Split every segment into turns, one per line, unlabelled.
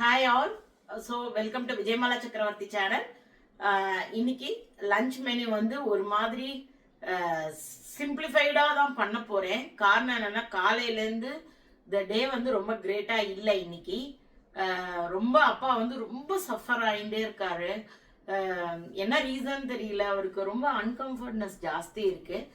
Hi all so welcome to Vijayamala Chakravarthi channel இன்னைக்கு lunch menu வந்து ஒரு மாதிரி uh, சிம்பிளிஃபைடாக தான் பண்ண போகிறேன் காரணம் என்னென்னா காலையிலேருந்து இந்த டே வந்து ரொம்ப கிரேட்டாக இல்லை இன்னைக்கு. Uh, ரொம்ப அப்பா வந்து ரொம்ப சஃபர் ஆகிட்டே இருக்காரு. Uh, என்ன ரீசன் தெரியல அவருக்கு ரொம்ப அன்கம்ஃபர்ட்னஸ் ஜாஸ்தி இருக்குது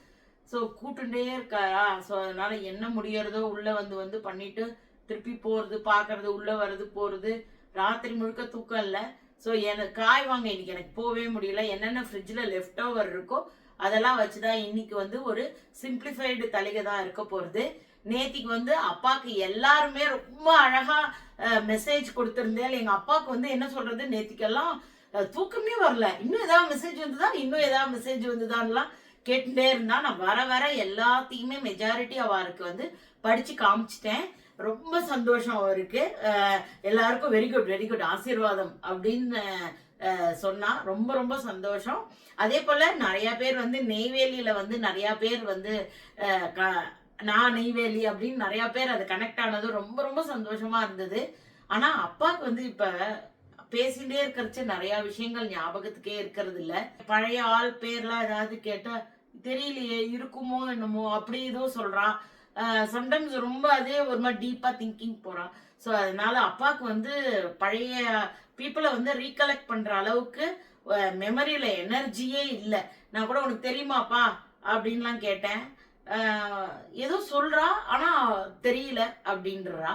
ஸோ கூட்டுண்டே இருக்காரா? ஸோ அதனால் என்ன முடியறதோ உள்ளே வந்து வந்து பண்ணிவிட்டு திருப்பி போறது பார்க்கறது உள்ள வர்றது போறது. ராத்திரி முழுக்க தூக்கம் இல்லை. ஸோ எனக்கு காய் வாங்க இன்னைக்கு எனக்கு போகவே முடியல. என்னென்ன ஃப்ரிட்ஜில் லெஃப்ட் ஓவர் இருக்கோ அதெல்லாம் வச்சு தான் இன்னைக்கு வந்து ஒரு சிம்பிளிஃபைடு தலைகை தான் இருக்க போகிறது நேத்திக்கு வந்து அப்பாவுக்கு எல்லாருமே ரொம்ப அழகா மெசேஜ் கொடுத்துருந்தேன். எங்கள் அப்பாவுக்கு வந்து என்ன சொல்றது? நேத்திக்கெல்லாம் தூக்கமே வரல. இன்னும் ஏதாவது மெசேஜ் வந்துதா? இன்னும் ஏதாவது மெசேஜ் வந்துதான்லாம் கேட்டுட்டே இருந்தா நான் வர வர எல்லாத்தையுமே மெஜாரிட்டி அவருக்கு வந்து படிச்சு காமிச்சிட்டேன். ரொம்ப சந்தோஷம் அவருக்கு. எல்லாருக்கும் வெரி குட் வெரி குட் ஆசீர்வாதம் அப்படின்னு சொன்னா ரொம்ப ரொம்ப சந்தோஷம். அதே போல நிறைய பேர் வந்து நெய்வேலியில வந்து நிறைய பேர் வந்து க- நான் நெய்வேலி அப்படின்னு நிறைய பேர் அது கனெக்ட் ஆனது ரொம்ப ரொம்ப சந்தோஷமா இருந்தது. ஆனா அப்பாவுக்கு வந்து இப்ப பேசிட்டே இருக்கிறச்சு நிறைய விஷயங்கள் ஞாபகத்துக்கே இருக்கிறது இல்ல பழைய ஆள் பேர்லாம் ஏதாவது கேட்டா தெரியலையே இருக்குமோ என்னமோ? அப்படி ஏதோ சொல்றான். சம்டைம்ஸ் ரொம்ப அதே ஒரு மாதிரி டீப்பா திங்கிங் போறான். ஸோ அதனால அப்பாவுக்கு வந்து பழைய பீப்புளை வந்து ரீகலெக்ட் பண்ற அளவுக்கு மெமரியில எனர்ஜியே இல்லை. நான் கூட உனக்கு தெரியுமாப்பா? அப்படின்லாம் கேட்டேன். ஏதோ சொல்றா ஆனா தெரியல அப்படின்றா.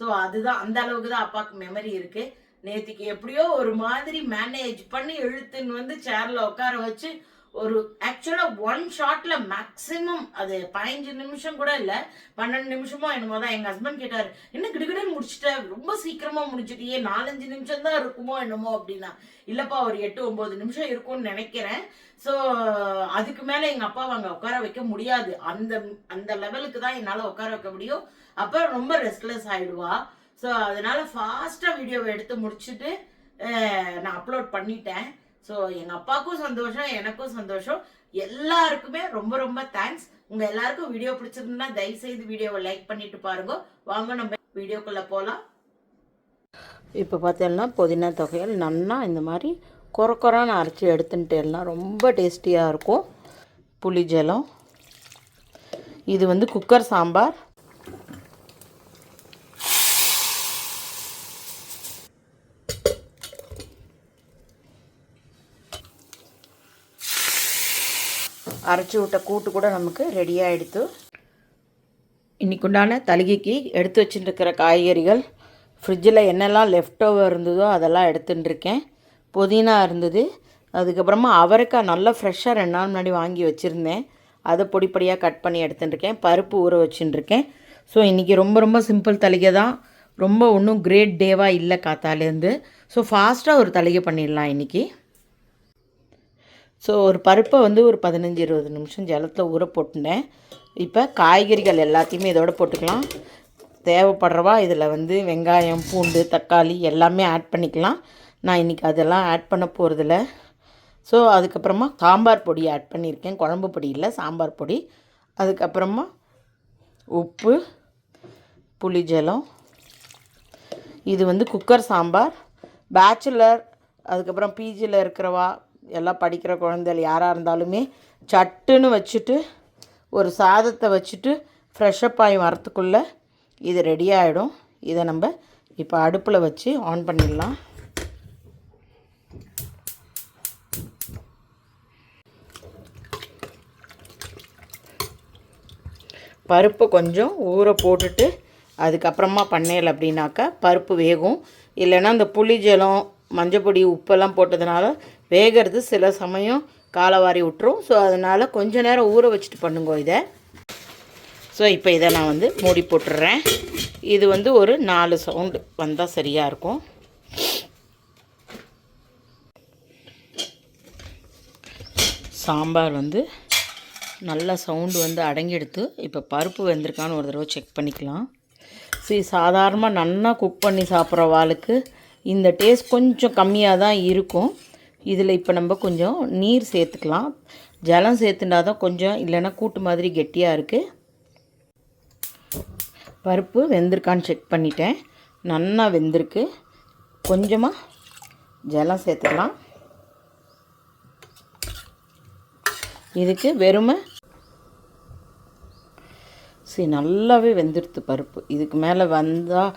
ஸோ அதுதான் அந்த அளவுக்கு தான் அப்பாவுக்கு மெமரி இருக்கு. நேத்திக்கு எப்படியோ ஒரு மாதிரி மேனேஜ் பண்ணி இழுத்துன்னு வந்து சேர்ல உட்கார வச்சு ஒரு ஆக்சுவலா ஒன் ஷாட்ல மேக்சிமம் அது பதினஞ்சு நிமிஷம் கூட இல்ல பன்னெண்டு நிமிஷமோ என்னமோ தான் எங்க ஹஸ்பண்ட் கேட்டாரு. என்ன கிடுகிடுன்னு முடிச்சுட்டேன் ரொம்ப சீக்கிரமா முடிச்சிட்டியே நாலஞ்சு நிமிஷம் தான் இருக்குமோ என்னமோ அப்படின்னா. இல்லப்பா ஒரு எட்டு ஒன்பது நிமிஷம் இருக்கும்னு நினைக்கிறேன். ஸோ அதுக்கு மேல எங்க அப்பாவை அங்க உட்கார வைக்க முடியாது. அந்த அந்த லெவலுக்கு தான் என்னால உட்கார வைக்க முடியும். அப்போ ரொம்ப ரெஸ்ட்லெஸ் ஆயிடுவா. ஸோ அதனால ஃபாஸ்டா வீடியோவை எடுத்து முடிச்சுட்டு நான் அப்லோட் பண்ணிட்டேன். ஸோ எங்கள் அப்பாவுக்கும் சந்தோஷம் எனக்கும் சந்தோஷம். எல்லாருக்குமே ரொம்ப ரொம்ப தேங்க்ஸ் உங்கள் எல்லாருக்கும் வீடியோ பிடிச்சிருந்தா தயவு செய்து வீடியோவை லைக் பண்ணிட்டு பாருங்க. வாங்க நம்ம வீடியோக்குள்ளே போகலாம் இப்போ பார்த்தீங்கன்னா புதினா தொகையல் நன்னா இந்த மாதிரி கொர கொரன்னு அரைச்சி எல்லாம் ரொம்ப டேஸ்டியாக இருக்கும். புளி ஜலம். இது வந்து குக்கர் சாம்பார். அரைச்சி விட்ட கூட்டு கூட நமக்கு ரெடி ஆகிடுத்து இன்றைக்கு உண்டான தலிகைக்கு எடுத்து வச்சுட்டுருக்கிற காய்கறிகள் ஃப்ரிட்ஜில் என்னெல்லாம் லெஃப்ட் ஓவர் இருந்ததோ அதெல்லாம் எடுத்துட்டுருக்கேன் புதினா இருந்தது. அதுக்கப்புறமா அவரைக்காய் நல்லா ஃப்ரெஷ்ஷாக ரெண்டு நாள் முன்னாடி வாங்கி வச்சுருந்தேன். அதை பொடி பொடியாக கட் பண்ணி எடுத்துட்டுருக்கேன் பருப்பு ஊற வச்சுட்டுருக்கேன் ஸோ இன்றைக்கி ரொம்ப ரொம்ப சிம்பிள் தலிகை தான். ரொம்ப ஒன்றும் கிரேட் டேவாக இல்லை காத்தாலேருந்து. ஸோ ஃபாஸ்ட்டாக ஒரு தலிகை பண்ணிடலாம் இன்றைக்கி ஸோ ஒரு பருப்பை வந்து ஒரு பதினஞ்சு இருபது நிமிஷம் ஜலத்தில் ஊற போட்டுனேன். இப்போ காய்கறிகள் எல்லாத்தையுமே இதோட போட்டுக்கலாம். தேவைப்படுறவா இதில் வந்து வெங்காயம் பூண்டு தக்காளி எல்லாமே ஆட் பண்ணிக்கலாம். நான் இன்றைக்கி அதெல்லாம் ஆட் பண்ண போகிறதில்ல ஸோ அதுக்கப்புறமா சாம்பார் பொடி ஆட் பண்ணியிருக்கேன். குழம்பு பொடி இல்லை சாம்பார் பொடி. அதுக்கப்புறமா உப்பு புளி ஜலம். இது வந்து குக்கர் சாம்பார். பேச்சுலர் அதுக்கப்புறம் பிஜியில் இருக்கிறவா எல்லாம் படிக்கிற குழந்தைகள் யாராக இருந்தாலுமே சட்டுன்னு வச்சுட்டு ஒரு சாதத்தை வச்சுட்டு ஃப்ரெஷ்அப் ஆகி வரத்துக்குள்ளே இது ரெடி ஆகிடும் இதை நம்ம இப்போ அடுப்பில் வச்சு ஆன் பண்ணிடலாம். பருப்பு கொஞ்சம் ஊற போட்டுட்டு அதுக்கப்புறமா பண்ணையில் அப்படின்னாக்கா பருப்பு வேகும். இல்லைன்னா இந்த புளி ஜலம் மஞ்சப்பொடி உப்பெல்லாம் போட்டதுனால வேகிறது சில சமயம் காலவாரி விட்டுரும் ஸோ அதனால் கொஞ்ச நேரம் ஊற வச்சுட்டு பண்ணுங்க இதை. ஸோ இப்போ இதை நான் வந்து மூடி போட்டுடுறேன் இது வந்து ஒரு நாலு சவுண்டு வந்தால் சரியாக இருக்கும். சாம்பார் வந்து நல்ல சவுண்டு வந்து அடங்கிடுத்து இப்போ பருப்பு வெந்திருக்கான்னு ஒரு தடவை செக் பண்ணிக்கலாம். சரி சாதாரணமாக நன்னா குக் பண்ணி சாப்பிட்ற வாளுக்கு இந்த டேஸ்ட் கொஞ்சம் கம்மியாக தான் இருக்கும். இதில் இப்போ நம்ம கொஞ்சம் நீர் சேர்த்துக்கலாம். ஜலம் சேர்த்துனா தான் கொஞ்சம் இல்லைன்னா கூட்டு மாதிரி கெட்டியாக இருக்குது பருப்பு வெந்திருக்கான்னு செக் பண்ணிட்டேன். நன்னா வெந்திருக்கு. கொஞ்சமாக ஜலம் சேர்த்துக்கலாம். இதுக்கு வெறுமை சரி நல்லாவே வெந்துடுத்து பருப்பு. இதுக்கு மேலே வந்தால்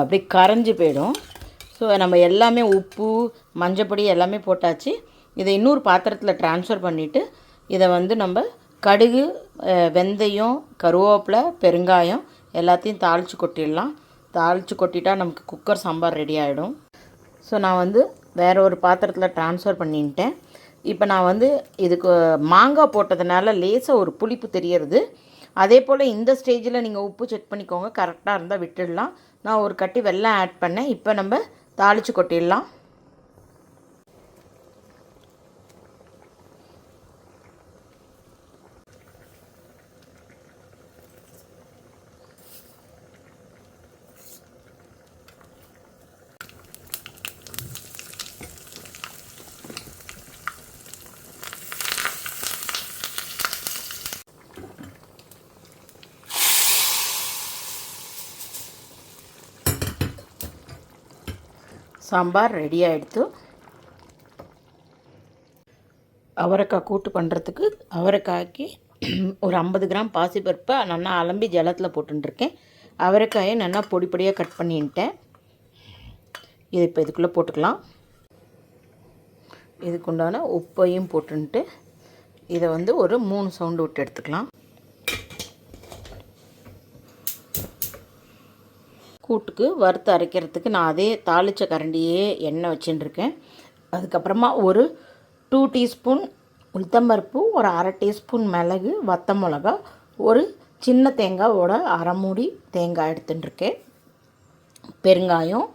அப்படியே கரைஞ்சி போயிடும். ஸோ நம்ம எல்லாமே உப்பு மஞ்சப்பொடி எல்லாமே போட்டாச்சு. இதை இன்னொரு பாத்திரத்தில் ட்ரான்ஸ்ஃபர் பண்ணிவிட்டு இதை வந்து நம்ம கடுகு வெந்தயம் கருவேப்பிலை பெருங்காயம் எல்லாத்தையும் தாளித்து கொட்டிடலாம். தாளித்து கொட்டிட்டா நமக்கு குக்கர் சாம்பார் ரெடி ஆகிடும் ஸோ நான் வந்து வேறு ஒரு பாத்திரத்தில் ட்ரான்ஸ்ஃபர் பண்ணிட்டேன். இப்போ நான் வந்து இதுக்கு மாங்காய் போட்டதுனால லேசாக ஒரு புளிப்பு தெரியறது. அதே போல் இந்த ஸ்டேஜில் நீங்கள் உப்பு செக் பண்ணிக்கோங்க. கரெக்டாக இருந்தால் விட்டுடலாம். நான் ஒரு கட்டி வெள்ளம் ஆட் பண்ணேன். இப்போ நம்ம தாளித்து கொட்டிடலாம். சாம்பார் ரெடி ஆகிடுத்து அவரைக்காய் கூட்டு பண்ணுறதுக்கு அவரைக்காய்க்கு ஒரு ஐம்பது கிராம் பாசிப்பருப்பை நல்லா அலம்பி ஜலத்தில் போட்டுருக்கேன் அவரைக்காயை நல்லா பொடி பொடியாக கட் பண்ணிட்டேன் இது இப்போ இதுக்குள்ளே போட்டுக்கலாம். இதுக்குண்டான உப்பையும் போட்டுன்ட்டு இதை வந்து ஒரு மூணு சவுண்டு விட்டு எடுத்துக்கலாம். கூட்டுக்கு வறுத்து அரைக்கிறதுக்கு நான் அதே தாளிச்ச கரண்டியே எண்ணெய் வச்சுட்டுருக்கேன். அதுக்கப்புறமா ஒரு டூ டீஸ்பூன் உளுத்தம்பருப்பு ஒரு அரை டீஸ்பூன் மிளகு வத்த மிளகா ஒரு சின்ன தேங்காவோட அரை மூடி தேங்காய் எடுத்துட்டுருக்கேன். பெருங்காயம்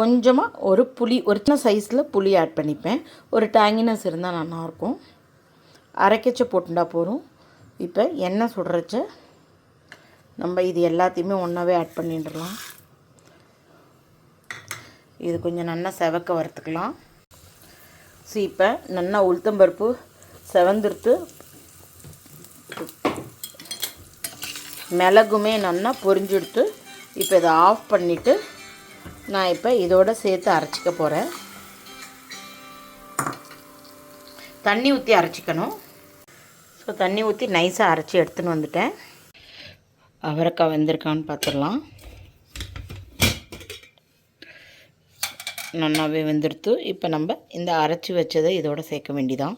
கொஞ்சமாக ஒரு புளி ஒரு சின்ன சைஸில் புளி ஆட் பண்ணிப்பேன். ஒரு டேங்கினஸ் இருந்தால் நல்லாயிருக்கும். அரைக்கச்ச போட்டுண்டா போதும். இப்போ எண்ணெய் சுடுறச்ச நம்ம இது எல்லாத்தையுமே ஒன்றாவே ஆட் பண்ணிடலாம். இது கொஞ்சம் நல்லா செவக்க வறுத்துக்கலாம். ஸோ இப்போ நல்லா உளுத்தம்பருப்பு செவந்துருத்து மிளகுமே நல்லா பொரிஞ்செடுத்து இப்போ இதை ஆஃப் பண்ணிவிட்டு நான் இப்போ இதோட சேர்த்து அரைச்சிக்க போகிறேன் தண்ணி ஊற்றி அரைச்சிக்கணும். ஸோ தண்ணி ஊற்றி நைஸாக அரைச்சி எடுத்துன்னு வந்துட்டேன். அவரைக்காய் வெந்திருக்கான்னு பார்த்துடலாம். நன்னாவே வெந்துடுத்து இப்போ நம்ம இந்த அரைச்சி வச்சதை இதோட சேர்க்க வேண்டிதான்.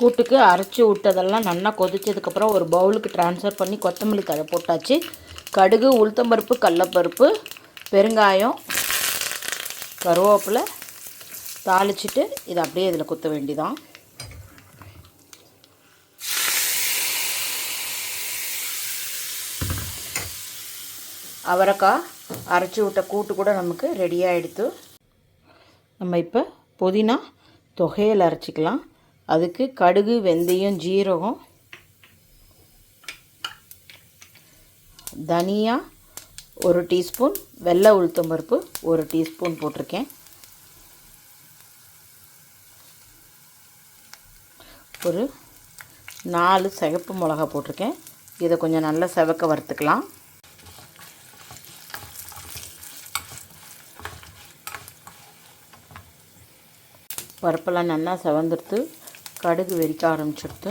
கூட்டுக்கு அரைச்சி விட்டதெல்லாம் நல்லா கொதிச்சதுக்கப்புறம் ஒரு பவுலுக்கு ட்ரான்ஸ்ஃபர் பண்ணி கொத்தமல்லி தழை போட்டாச்சு. கடுகு உளுத்தம்பருப்பு கடலப்பருப்பு பெருங்காயம் கருவேப்பிலை தாளிச்சிட்டு இதை அப்படியே இதில் குத்த வேண்டிதான். அவரைக்காய் அரைச்சி விட்ட கூட்டு கூட நமக்கு ரெடியாகிடுத்து நம்ம இப்போ புதினா தொகையில் அரைச்சிக்கலாம். அதுக்கு கடுகு வெந்தயம் ஜீரகம் தனியா ஒரு டீஸ்பூன் வெள்ளை உளுத்தம் பருப்பு ஒரு டீஸ்பூன் போட்டிருக்கேன். ஒரு நாலு சிகப்பு மிளகா போட்டிருக்கேன். இதை கொஞ்சம் நல்லா செவக்க வறுத்துக்கலாம். பருப்பெல்லாம் நல்லா செவந்துடுத்து கடுகு வெறிக்க ஆரம்பிச்சிடுத்து.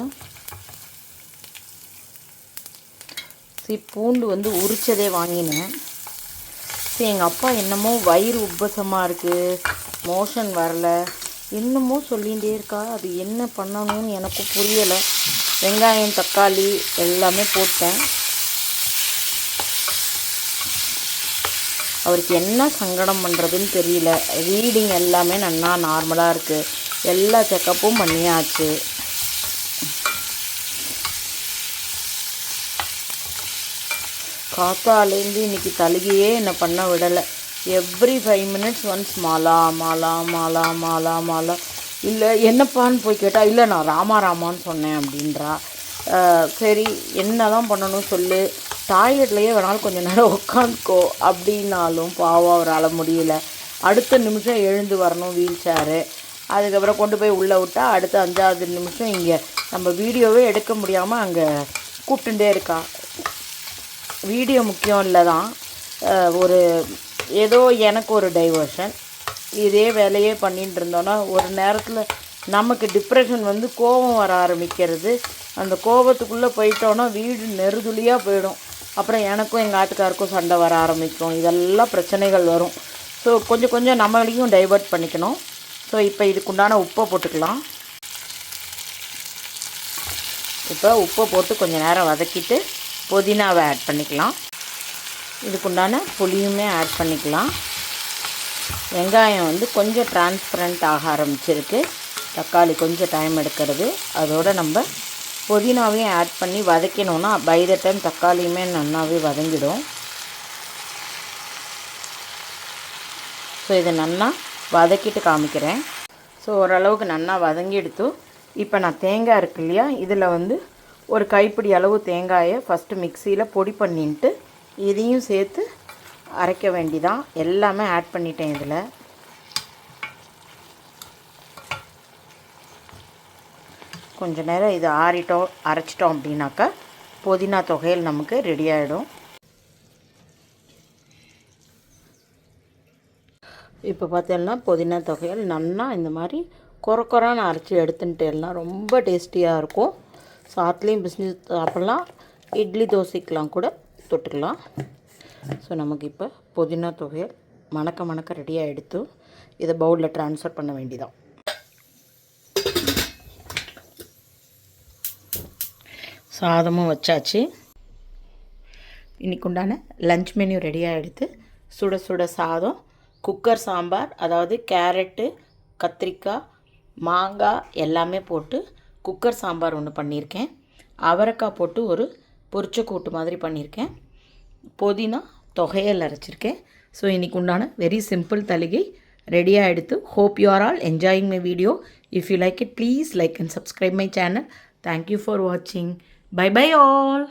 சரி பூண்டு வந்து உரிச்சதே வாங்கினேன். சரி எங்கள் அப்பா என்னமோ வயிறு உப்பசமாக இருக்குது மோஷன் வரல என்னமோ சொல்லிகிட்டே இருக்கா அது என்ன பண்ணணும்னு எனக்கும் புரியலை. வெங்காயம் தக்காளி எல்லாமே போட்டேன். அவருக்கு என்ன சங்கடம் பண்ணுறதுன்னு தெரியல. ரீடிங் எல்லாமே நல்லா நார்மலாக இருக்குது எல்லா செக்கப்பும் பண்ணியாச்சு. காத்தாலேருந்து இன்னைக்கு தழுகியே என்னை பண்ண விடலை. Every five minutes once Mala Mala Mala Mala Mala. இல்லை என்னப்பான்னு போய் கேட்டால் இல்லை நான் ராமா ராமான்னு சொன்னேன் அப்படின்றா. சரி என்ன தான் பண்ணணும் சொல்லு. டாய்லெட்லேயே வேணாலும் கொஞ்ச நேரம் உட்காந்துக்கோ. அப்படின்னாலும் பாவம் அவரால் முடியல. அடுத்த நிமிஷம் எழுந்து வரணும் வீல் சேரு. அதுக்கப்புறம் கொண்டு போய் உள்ளே விட்டா அடுத்த அஞ்சாவது நிமிஷம் இங்கே. நம்ம வீடியோவே எடுக்க முடியாமல் அங்கே கூப்பிட்டுட்டே இருக்கா. வீடியோ முக்கியம் இல்லை தான் ஒரு ஏதோ எனக்கு ஒரு டைவர்ஷன் இதே வேலையே பண்ணிகிட்டு இருந்தோன்னா ஒரு நேரத்தில் நமக்கு டிப்ரெஷன் வந்து கோபம் வர ஆரம்பிக்கிறது. அந்த கோபத்துக்குள்ளே போயிட்டோன்னா வீடு நெருதுலியாக போயிடும். அப்புறம் எனக்கும் எங்கள் ஆட்டுக்காருக்கும் சண்டை வர ஆரம்பிக்கும். இதெல்லாம் பிரச்சனைகள் வரும். ஸோ கொஞ்சம் கொஞ்சம் நம்மளையும் டைவர்ட் பண்ணிக்கணும். ஸோ இப்போ இதுக்குண்டான உப்பை போட்டுக்கலாம். இப்போ உப்பை போட்டு கொஞ்சம் நேரம் வதக்கிட்டு புதினாவை ஆட் பண்ணிக்கலாம். இதுக்குண்டான புளியுமே ஆட் பண்ணிக்கலாம். வெங்காயம் வந்து கொஞ்சம் டிரான்ஸ்பரண்ட் ஆக ஆரம்பிச்சிருக்கு. தக்காளி கொஞ்சம் டைம் எடுக்கிறது. அதோடு நம்ம புதினாவையும் ஆட் பண்ணி வதக்கினோன்னா பை த டைம் தக்காளியுமே நல்லாவே வதங்கிடும். ஸோ இதை நல்லா வதக்கிட்டு காமிக்கிறேன். ஸோ ஓரளவுக்கு நல்லா வதங்கிடுத்து இப்போ நான் தேங்காய் இருக்கு இல்லையா இதில் வந்து ஒரு கைப்பிடி அளவு தேங்காயை ஃபஸ்ட்டு மிக்சியில் பொடி பண்ணிட்டு இதையும் சேர்த்து அரைக்க வேண்டிதான். எல்லாமே ஆட் பண்ணிட்டேன் இதில். கொஞ்ச நேரம் இது ஆறிட்டோம் அரைச்சிட்டோம் அப்படின்னாக்கா புதினா தொகையில் நமக்கு ரெடி ஆகிடும் இப்போ பார்த்தீங்கன்னா புதினா தொகையில் நல்லா இந்த மாதிரி குறை குறைன்னு அரைச்சி எடுத்துட்டேன்னா ரொம்ப டேஸ்டியாக இருக்கும். சாத்துலேயும் பிஸ்னஸ் சாப்பிட்லாம். இட்லி தோசைக்கெலாம் கூட தொட்டுக்கலாம். ஸோ நமக்கு இப்போ புதினா தொகையில் மணக்க மணக்க ரெடியாக எடுத்து இதை பவுலில் ட்ரான்ஸ்ஃபர் பண்ண வேண்டிதான் சாதமும் வச்சாச்சு. இன்னைக்கு உண்டான லஞ்ச் மெனு ரெடியாக எடுத்து சுட சுட சாதம் குக்கர் சாம்பார் அதாவது கேரட்டு கத்திரிக்காய் மாங்காய் எல்லாமே போட்டு குக்கர் சாம்பார் ஒன்று பண்ணியிருக்கேன். அவரைக்காய் போட்டு ஒரு பொரிச்ச கூட்டு மாதிரி பண்ணியிருக்கேன். புதினா தொகையல் அரைச்சிருக்கேன். ஸோ இன்னைக்கு உண்டான வெரி சிம்பிள் தலிகை ரெடியாக எடுத்து hope you are all enjoying my video if you like it please like and subscribe my channel thank you for வாட்சிங் பை பை ஆல்